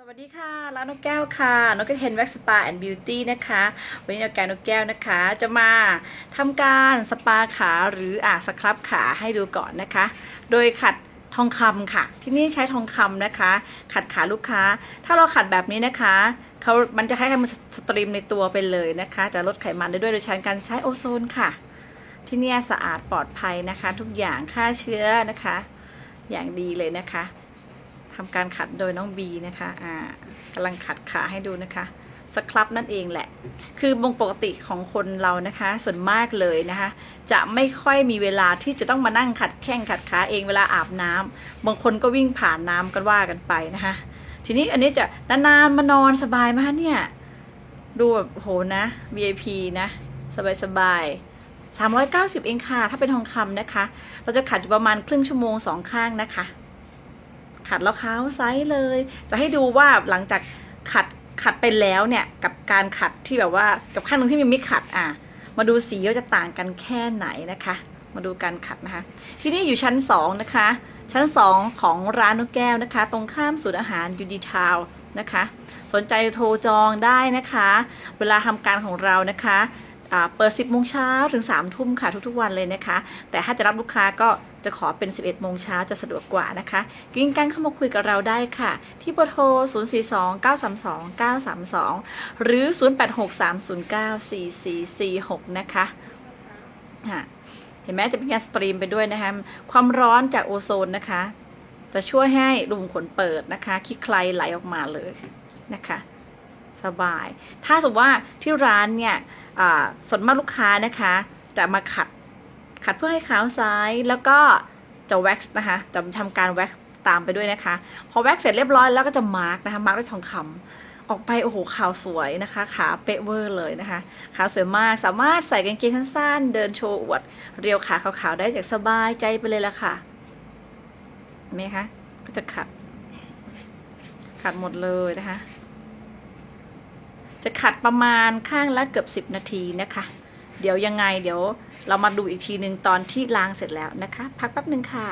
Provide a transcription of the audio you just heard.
สวัสดีค่ะร้านนกแก้วค่ะนกแก้วเฮนแว็กสปาแอนด์บิวตี้นะคะ วันนี้นกแก้วนกแก้วนะคะ จะมาทำการสปาขาหรืออ่าสครับขาให้ดูก่อนนะคะ โดยขัดทองคำค่ะ ที่นี่ใช้ทองคำนะคะ ขัดขาลูกค้า ถ้าเราขัดแบบนี้นะคะเขามันจะให้มันสตรีมในตัวไปเลยนะคะ จะลดไขมันได้ด้วยโดยใช้การใช้โอโซนค่ะ ที่นี่สะอาดปลอดภัยนะคะ ทุกอย่างฆ่าเชื้อนะคะ อย่างดีเลยนะคะ ทำการขัดโดยน้องบีนะคะอ่ากำลังขัดขาให้ดูนะคะสครับนั่นเองแหละ คือบงปกติของคนเรานะคะ ส่วนมากเลยนะคะ จะไม่ค่อยมีเวลาที่จะต้องมานั่งขัดแข้งขัดขาเองเวลาอาบน้ำบางคนก็วิ่งผ่านน้ำกันว่ากันไปนะคะ ทีนี้อันนี้จะนานๆมานอนสบายมากเนี่ย ดูแบบโหนะ VIP นะ สบายๆ390 เองค่ะ ถ้าเป็นทองคำนะคะ เราจะขัดอยู่ประมาณครึ่งชั่วโมงสองข้างนะคะ ขัดแล้วขาวไซส์เลย จะให้ดูว่าหลังจากขัดขัดไปแล้วเนี่ยกับการขัดที่แบบว่ากับข้างหนึ่งที่มันไม่ขัดอะมาดูสีว่าจะต่างกันแค่ไหนนะคะ มาดูการขัดนะคะ ที่นี่อยู่ชั้น 2 นะคะ ชั้น 2 ของร้านนกแก้วนะคะ ตรงข้ามศูนย์อาหารยูดีทาวนะคะ สนใจโทรจองได้นะคะ เวลาทำการของเรานะคะ เปิด 10โมงเช้าถึง3ทุ่มค่ะทุกๆวันเลยนะคะ แต่ถ้าจะรับลูกค้าก็จะขอเป็น 11โมงเช้าจะสะดวกกว่านะคะกิ้งกันเข้ามาคุยกับเราได้ค่ะ ที่เบอร์โทร 042 932 932 หรือ 086 309 4446 นะคะค่ะเห็นไหมจะเป็นการสตรีมไปด้วยนะคะ ความร้อนจากโอโซนนะคะ จะช่วยให้รูมขนเปิดนะคะขี้ใครไหลออกมาเลยนะคะ สบาย ถ้าสมมติว่าที่ร้านเนี่ย ส่วนมากลูกค้านะคะ จะมาขัดขัดเพื่อให้ขาวซ้ายแล้วก็จะแว็กซ์นะคะ จะทำการแว็กซ์ตามไปด้วยนะคะ พอแว็กซ์เสร็จเรียบร้อยแล้วก็จะมาร์กนะคะมาร์กด้วยทองคำออกไปโอ้โหขาวสวยนะคะขาเป๊ะเวอร์เลยนะคะขาวสวยมากสามารถใส่กางเกงสั้นๆเดินโชว์อวด เรียวขาขาวๆได้จากสบายใจไปเลยละค่ะเห็นไหมคะก็จะขัดขัดหมดเลยนะคะ จะขัดประมาณข้างละเกือบ 10 นาทีนะคะ เดี๋ยวยังไงเดี๋ยวเรามาดูอีกทีหนึ่งตอนที่ล้างเสร็จแล้วนะคะ พักแป๊บหนึ่งค่ะ